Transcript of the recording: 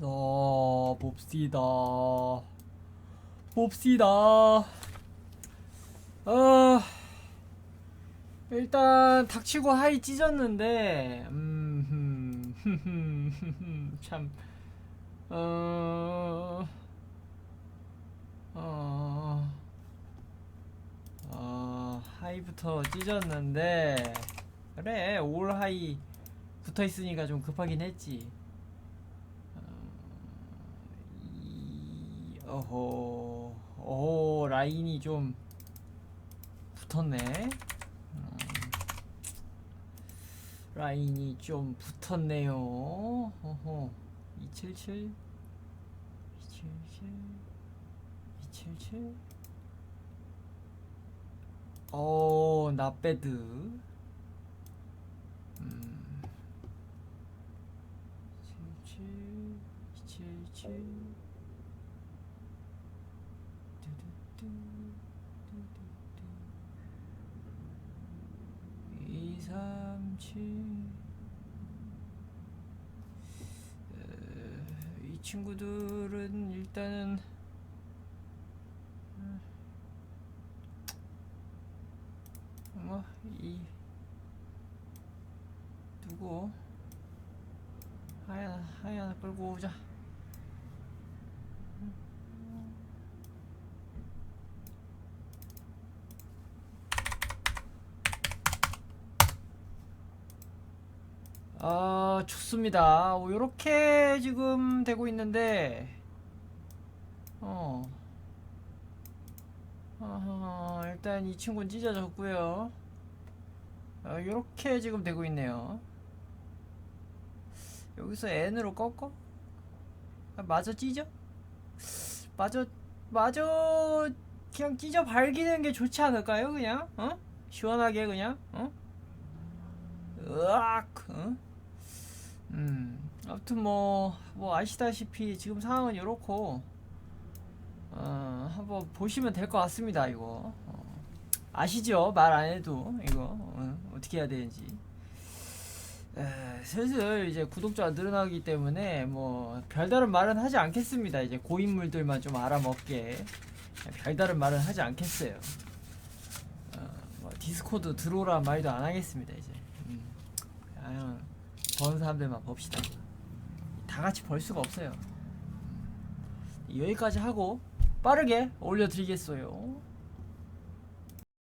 자, 봅시다. 봅시다. 어, 일단 닥치고 하이 찢었는데, 음, 참, 어, 어, 어, 하이부터 찢었는데, 그래, 올 하이 붙어 있으니까 좀 급하긴 했지. 어, 이, 어호, 오, 라인이 좀 붙었네. 음, 라인이 좀 붙었네요. 어허, 277, 277, 277. 오, 나배드. 음. 77, 277. 2, 3, 7. 어, 이 친구들은 일단은 음, 뭐, 이 두고 하얀 하얀 끌고 오자. 아 좋습니다. 어, 요렇게 지금 되고 있는데 어. 아하, 일단 이 친구는 찢어졌고요. 어, 요렇게 지금 되고 있네요. 여기서 N으로 꺾어? 아, 마저 찢어? 마저, 마저, 그냥 찢어 발기는 게 좋지 않을까요? 그냥? 어? 시원하게 그냥? 어? 으악! 어? 음, 아무튼 뭐, 뭐 아시다시피 지금 상황은 요렇고, 어, 한번 보시면 될 것 같습니다, 이거. 어, 아시죠? 말 안 해도, 이거. 어, 어떻게 해야 되는지. 에, 슬슬 이제 구독자가 늘어나기 때문에 뭐 별다른 말은 하지 않겠습니다. 이제 고인물들만 좀 알아먹게 별다른 말은 하지 않겠어요. 어, 뭐 디스코드 들어오라 말도 안 하겠습니다. 이제 버는 사람들만 봅시다. 다 같이 벌 수가 없어요. 음, 여기까지 하고 빠르게 올려드리겠어요.